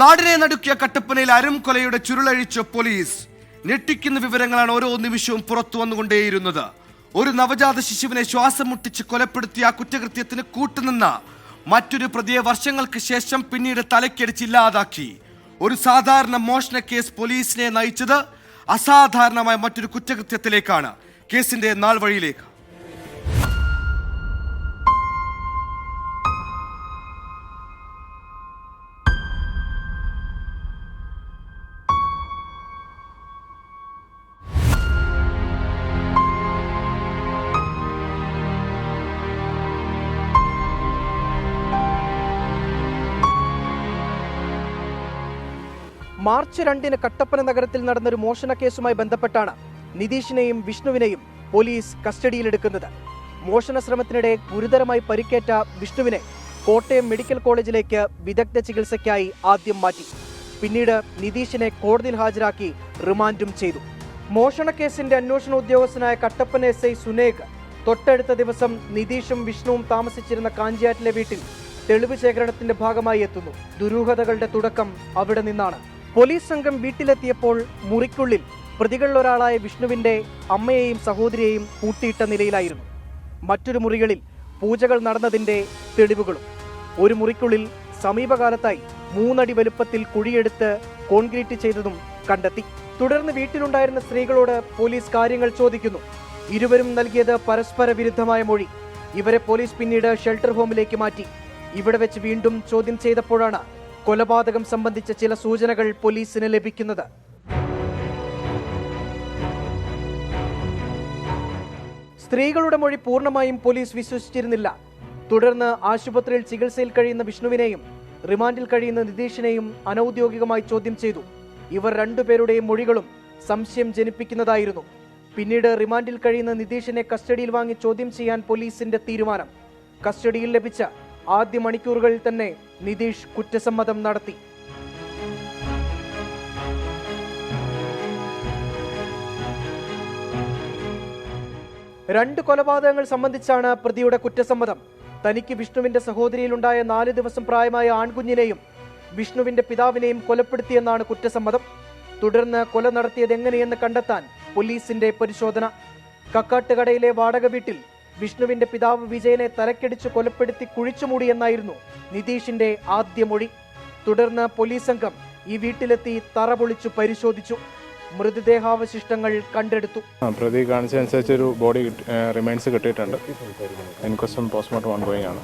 നാടിനെ നടുക്കിയ കട്ടപ്പനയിൽ അരുംകൊലയുടെ ചുരുളഴിച്ച പോലീസ് ഞെട്ടിക്കുന്ന വിവരങ്ങളാണ് ഓരോ നിമിഷവും പുറത്തു വന്നുകൊണ്ടേയിരുന്നത്. ഒരു നവജാത ശിശുവിനെ ശ്വാസം മുട്ടിച്ച് കൊലപ്പെടുത്തിയ ആ കുറ്റകൃത്യത്തിന് കൂട്ടുനിന്ന മറ്റൊരു പ്രതിയെ വർഷങ്ങൾക്ക് ശേഷം പിന്നീട് തലക്കടിച്ച് ഇല്ലാതാക്കി. ഒരു സാധാരണ മോഷണ കേസ് പോലീസിനെ നയിച്ചത് അസാധാരണമായ മറ്റൊരു കുറ്റകൃത്യത്തിലേക്കാണ്. കേസിന്റെ നാൾ മാർച്ച് രണ്ടിന് കട്ടപ്പന നഗരത്തിൽ നടന്നൊരു മോഷണ കേസുമായി ബന്ധപ്പെട്ടാണ് നിതീഷിനെയും വിഷ്ണുവിനെയും പോലീസ് കസ്റ്റഡിയിലെടുക്കുന്നത്. മോഷണ ശ്രമത്തിനിടെ ഗുരുതരമായി പരിക്കേറ്റ വിഷ്ണുവിനെ കോട്ടയം മെഡിക്കൽ കോളേജിലേക്ക് വിദഗ്ധ ചികിത്സയ്ക്കായി ആദ്യം മാറ്റി. പിന്നീട് നിതീഷിനെ കോടതിയിൽ ഹാജരാക്കി റിമാൻഡും ചെയ്തു. മോഷണ കേസിന്റെ അന്വേഷണ ഉദ്യോഗസ്ഥനായ കട്ടപ്പന എസ് ഐ സുനേഖ് തൊട്ടടുത്ത ദിവസം നിതീഷും വിഷ്ണുവും താമസിച്ചിരുന്ന കാഞ്ചിയാറ്റിലെ വീട്ടിൽ തെളിവ് ശേഖരണത്തിന്റെ ഭാഗമായി എത്തുന്നു. ദുരൂഹതകളുടെ തുടക്കം അവിടെ നിന്നാണ്. പോലീസ് സംഘം വീട്ടിലെത്തിയപ്പോൾ മുറിക്കുള്ളിൽ പ്രതികളിലൊരാളായ വിഷ്ണുവിന്റെ അമ്മയെയും സഹോദരിയെയും കൂട്ടിയിട്ട നിലയിലായിരുന്നു. മറ്റൊരു മുറികളിൽ പൂജകൾ നടന്നതിന്റെ തെളിവുകളും. ഒരു മുറിക്കുള്ളിൽ സമീപകാലത്തായി മൂന്നടി വലുപ്പത്തിൽ കുഴിയെടുത്ത് കോൺക്രീറ്റ് ചെയ്തതും കണ്ടെത്തി. തുടർന്ന് വീട്ടിലുണ്ടായിരുന്ന സ്ത്രീകളോട് പോലീസ് കാര്യങ്ങൾ ചോദിക്കുന്നു. ഇരുവരും നൽകിയത് പരസ്പര വിരുദ്ധമായ മൊഴി. ഇവരെ പോലീസ് പിന്നീട് ഷെൽട്ടർ ഹോമിലേക്ക് മാറ്റി. ഇവിടെ വെച്ച് വീണ്ടും ചോദ്യം ചെയ്തപ്പോഴാണ് കൊലപാതകം സംബന്ധിച്ച ചില സൂചനകൾ പോലീസിന് ലഭിക്കുന്നത്. സ്ത്രീകളുടെ മൊഴി പൂർണമായും പോലീസ് വിശ്വസിച്ചിരുന്നില്ല. തുടർന്ന് ആശുപത്രിയിൽ ചികിത്സയിൽ കഴിയുന്ന വിഷ്ണുവിനെയും റിമാൻഡിൽ കഴിയുന്ന നിതീഷിനെയും അനൌദ്യോഗികമായി ചോദ്യം ചെയ്തു. ഇവർ രണ്ടുപേരുടെയും മൊഴികളും സംശയം ജനിപ്പിക്കുന്നതായിരുന്നു. പിന്നീട് റിമാൻഡിൽ കഴിയുന്ന നിതീഷിനെ കസ്റ്റഡിയിൽ വാങ്ങി ചോദ്യം ചെയ്യാൻ പോലീസിന്റെ തീരുമാനം. കസ്റ്റഡിയിൽ ലഭിച്ച ആദ്യ മണിക്കൂറുകളിൽ തന്നെ നിതീഷ് കുറ്റസമ്മതം നടത്തി. രണ്ട് കൊലപാതകങ്ങൾ സംബന്ധിച്ചാണ് പ്രതിയുടെ കുറ്റസമ്മതം. തനിക്ക് വിഷ്ണുവിന്റെ സഹോദരിയിലുണ്ടായ നാല് ദിവസം പ്രായമായ ആൺകുഞ്ഞിനെയും വിഷ്ണുവിന്റെ പിതാവിനെയും കൊലപ്പെടുത്തിയെന്നാണ് കുറ്റസമ്മതം. തുടർന്ന് കൊല നടത്തിയത് എങ്ങനെയെന്ന് കണ്ടെത്താൻ പോലീസിന്റെ പരിശോധന. കക്കാട്ടുകടയിലെ വാടക വീട്ടിൽ വിഷ്ണുവിന്റെ പിതാവ് വിജയനെ തലക്കടിച്ച് കൊലപ്പെടുത്തി കുഴിച്ചുമൂടിയെന്നായിരുന്നു നിതീഷിന്റെ ആദ്യ മൊഴി. തുടർന്ന് പോലീസ് സംഘം ഈ വീട്ടിലെത്തി തറ പൊളിച്ചു പരിശോധിച്ചു. മൃതദേഹാവശിഷ്ടങ്ങൾ കണ്ടെടുത്തു. പ്രതി കാണിച്ചതനുസരിച്ച് ഒരു ബോഡി റിമൈൻസ് കിട്ടിയിട്ടുണ്ട്. ഇൻക്വസ്റ്റും പോസ്റ്റ്മോർട്ടം ഓൺഗോയിങ് ആണ്.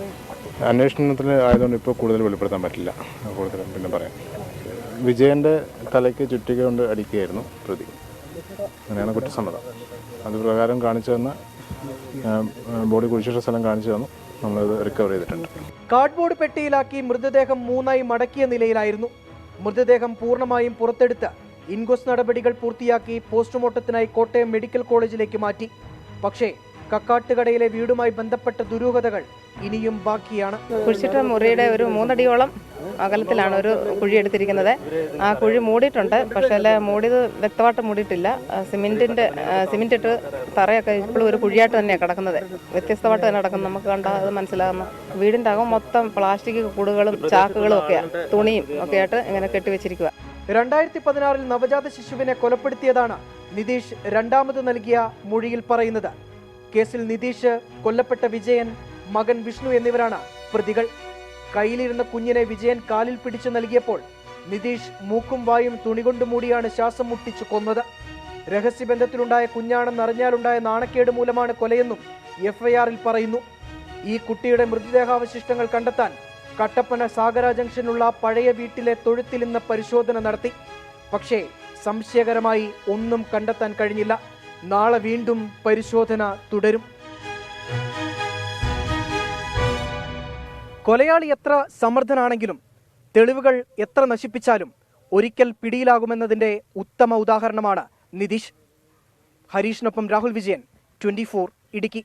അന്വേഷണത്തിൽ ആയതുകൊണ്ട് ഇപ്പോൾ കൂടുതൽ വെളിപ്പെടുത്താൻ പറ്റില്ല. കൂടുതൽ പിന്നെ പറയാം. വിജയന്റെ തലയ്ക്ക് ചുറ്റിക കൊണ്ട് അടിക്കുകയായിരുന്നു പ്രതി. അങ്ങനെയാണ് കുറ്റസമ്മതം. അത് പ്രകാരം കാണിച്ചു തന്ന ആ, ബോഡി കുഴിച്ചിട്ട സ്ഥലം കാണിച്ചു തന്നു. നമ്മളത് റിക്കവർ ചെയ്തിട്ടുണ്ട്. കാർഡ്ബോർഡ് പെട്ടിയിലാക്കി മൃതദേഹം മൂന്നായി മടക്കിയ നിലയിലായിരുന്നു. മൃതദേഹം പൂർണമായും പുറത്തെടുത്ത് ഇൻക്വസ്റ്റ് നടപടികൾ പൂർത്തിയാക്കി പോസ്റ്റ്മോർട്ടത്തിനായി കോട്ടയം മെഡിക്കൽ കോളേജിലേക്ക് മാറ്റി. പക്ഷേ കക്കാട്ടുകടയിലെ വീടുമായി ബന്ധപ്പെട്ട ദുരൂഹതകൾ ഇനിയും ബാക്കിയാണ്. കുഴിച്ചിട്ട മുറിയുടെ ഒരു മൂന്നടിയോളം അകലത്തിലാണ് ഒരു കുഴി എടുത്തിരിക്കുന്നത്. ആ കുഴി മൂടിയിട്ടുണ്ട്. പക്ഷേ അല്ല മൂടിയത് വ്യക്തമായിട്ട് മൂടിയിട്ടില്ല. സിമെന്റിന്റെ സിമെന്റ് ഇട്ട് തറയൊക്കെ ഇപ്പോഴും ഒരു കുഴിയായിട്ട് തന്നെയാണ് കിടക്കുന്നത്. വ്യത്യസ്തമായിട്ട് തന്നെ കിടക്കുന്നത്. നമുക്ക് കണ്ടാൽ അത് മനസ്സിലാകുന്നു വീടിന്റെ അകം മൊത്തം പ്ലാസ്റ്റിക് കൂടുകളും ചാക്കുകളും ഒക്കെയാണ് തുണിയും ഒക്കെ ആയിട്ട് ഇങ്ങനെ കെട്ടിവെച്ചിരിക്കുക രണ്ടായിരത്തി പതിനാറിൽ നവജാത ശിശുവിനെ കൊലപ്പെടുത്തിയതാണ് നിതീഷ് രണ്ടാമത് നൽകിയ മൊഴിയിൽ പറയുന്നത്. കേസിൽ നിതീഷ് കൊല്ലപ്പെട്ട വിജയൻ മകൻ വിഷ്ണു എന്നിവരാണ് പ്രതികൾ. കയ്യിലിരുന്ന കുഞ്ഞിനെ വിജയൻ കാലിൽ പിടിച്ചു നൽകിയപ്പോൾ നിതീഷ് മൂക്കും വായും തുണികൊണ്ട് മൂടിയാണ് ശ്വാസം മുട്ടിച്ചു കൊന്നത്. രഹസ്യബന്ധത്തിലുണ്ടായ കുഞ്ഞാണെന്ന് അറിഞ്ഞാലുണ്ടായ നാണക്കേട് മൂലമാണ് കൊലയെന്നും എഫ്ഐആറിൽ പറയുന്നു. ഈ കുട്ടിയുടെ മൃതദേഹാവശിഷ്ടങ്ങൾ കണ്ടെത്താൻ കട്ടപ്പന സാഗര ജംഗ്ഷനുള്ള പഴയ വീട്ടിലെ തൊഴുത്തിൽ നിന്ന് പരിശോധന നടത്തി. പക്ഷേ സംശയകരമായി ഒന്നും കണ്ടെത്താൻ കഴിഞ്ഞില്ല. നാളെ വീണ്ടും പരിശോധന തുടരും. കൊലയാളി എത്ര സമർത്ഥനാണെങ്കിലും തെളിവുകൾ എത്ര നശിപ്പിച്ചാലും ഒരിക്കൽ പിടിയിലാകുമെന്നതിന്റെ ഉത്തമ ഉദാഹരണമാണ് നിതീഷ്. ഹരീഷിനൊപ്പം രാഹുൽ വിജയൻ ട്വന്റി ഇടുക്കി.